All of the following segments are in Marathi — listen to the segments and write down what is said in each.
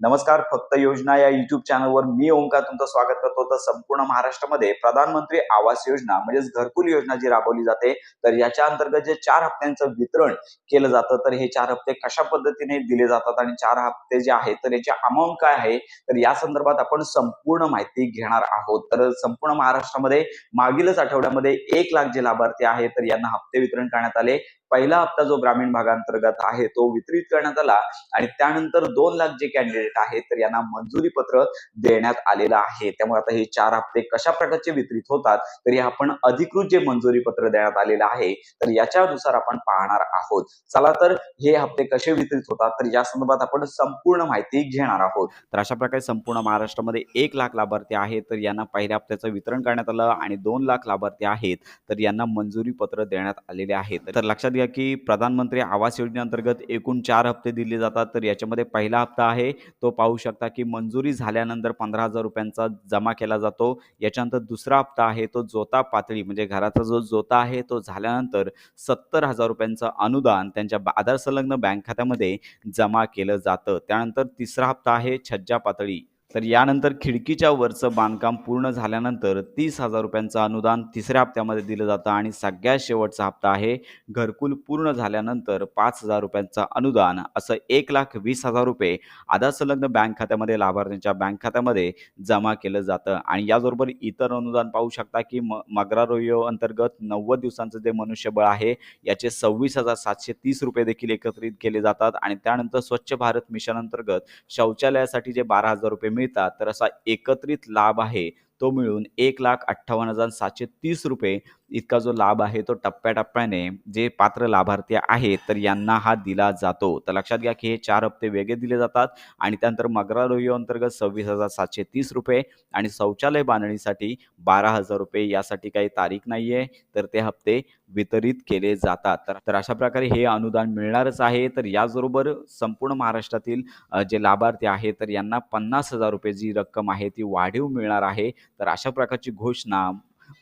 नमस्कार फक्त योजना या युट्यूब चॅनलवर मी ओंकार तुमचं स्वागत करतो. तर संपूर्ण महाराष्ट्रामध्ये प्रधानमंत्री आवास योजना म्हणजेच घरकुल योजना जी राबवली जाते तर याच्या अंतर्गत जे चार हप्त्यांचं वितरण केलं जातं तर हे चार हप्ते कशा पद्धतीने दिले जातात आणि चार हप्ते जे आहेत तर याची अमाऊंट काय आहे तर या संदर्भात आपण संपूर्ण माहिती घेणार आहोत. तर संपूर्ण महाराष्ट्रामध्ये मागीलच आठवड्यामध्ये एक लाख जे लाभार्थी आहेत तर यांना हप्ते वितरण करण्यात आले. पहिला हप्ता जो ग्रामीण भागांतर्गत आहे तो वितरित करण्यात आला आणि त्यानंतर दोन लाख जे कॅन्डिडेट आहेत तर यांना मंजुरी पत्र देण्यात आलेलं आहे. त्यामुळे आता हे चार हप्ते कशा प्रकारचे वितरित होतात तर हे आपण अधिकृत जे मंजुरी पत्र देण्यात आलेलं आहे तर याच्यानुसार आपण पाहणार आहोत. चला तर हे हप्ते कसे वितरित होतात तर या संदर्भात आपण संपूर्ण माहिती घेणार आहोत. तर अशा प्रकारे संपूर्ण महाराष्ट्रामध्ये एक लाख लाभार्थी आहेत तर यांना पहिल्या हप्त्याचं वितरण करण्यात आलं आणि दोन लाख लाभार्थी आहेत तर यांना मंजुरी पत्र देण्यात आलेले आहेत तर लक्षात बघूया की प्रधानमंत्री आवास योजनेअंतर्गत एकूण चार हप्ते दिले जातात. तर याच्यामध्ये पहिला हप्ता आहे तो पाहू शकता की मंजुरी झाल्यानंतर पंधरा हजार रुपयांचा जमा केला जातो. याच्यानंतर दुसरा हप्ता आहे तो जोता पातळी म्हणजे घराचा जो जोता आहे तो झाल्यानंतर सत्तर हजार रुपयांचं अनुदान त्यांच्या आधार संलग्न बँक खात्यामध्ये जमा केलं जातं. त्यानंतर तिसरा हप्ता आहे छज्जा पातळी. तर यानंतर खिडकीच्या वरचं बांधकाम पूर्ण झाल्यानंतर तीस हजार रुपयांचं अनुदान तिसऱ्या हप्त्यामध्ये दिलं जातं आणि सगळ्यात शेवटचा हप्ता आहे घरकुल पूर्ण झाल्यानंतर पाच हजार रुपयांचं अनुदान असं एक लाख वीस हजार रुपये आधार संलग्न बँक खात्यामध्ये लाभार्थ्यांच्या बँक खात्यामध्ये जमा केलं जातं. आणि याचबरोबर इतर अनुदान पाहू शकता की म मगरारोयो अंतर्गत नव्वद दिवसांचं जे मनुष्यबळ आहे याचे सव्वीस हजार सातशे तीस रुपये देखील एकत्रित केले जातात. आणि त्यानंतर स्वच्छ भारत मिशन अंतर्गत शौचालयासाठी जे बारा हजार रुपये मिळतात तर असा एकत्रित लाभ आहे तो मिळून एक लाख अठ्ठावन्न हजार सातशे तीस रुपये इतका जो लाभ आहे तो टप्प्याटप्प्याने जे पात्र लाभार्थी आहेत तर यांना हा दिला जातो. तर लक्षात घ्या की हे चार हप्ते वेगळे दिले जातात आणि त्यानंतर मगरा अंतर्गत सव्वीस हजार सातशे तीस रुपये आणि शौचालय बांधणीसाठी बारा हजार रुपये यासाठी काही तारीख नाही आहे तर ते हप्ते वितरित केले जातात. तर तर अशा प्रकारे हे अनुदान मिळणारच आहे. तर याचबरोबर संपूर्ण महाराष्ट्रातील जे लाभार्थी आहेत तर यांना पन्नास हजार रुपये जी रक्कम आहे ती वाढीव मिळणार आहे. तर अशा प्रकारची घोषणा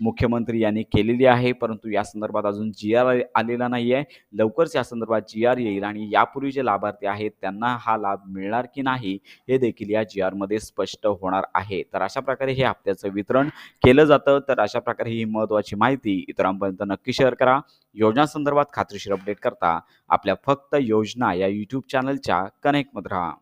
मुख्यमंत्री यांनी केलेली आहे परंतु या संदर्भात अजून जी आर आलेला नाही आहे लवकरच या संदर्भात जी आर येईल आणि यापूर्वी जे लाभार्थी आहेत त्यांना हा लाभ मिळणार की नाही हे देखील या जी आरमध्ये स्पष्ट होणार आहे. तर अशा प्रकारे हे हप्त्याचं वितरण केलं जातं. तर अशा प्रकारे ही महत्त्वाची माहिती इतरांपर्यंत नक्की शेअर करा. योजना संदर्भात खात्रीशीर अपडेट करता आपल्या फक्त योजना या यूट्यूब चॅनलच्या कनेक्टमध्ये राहा.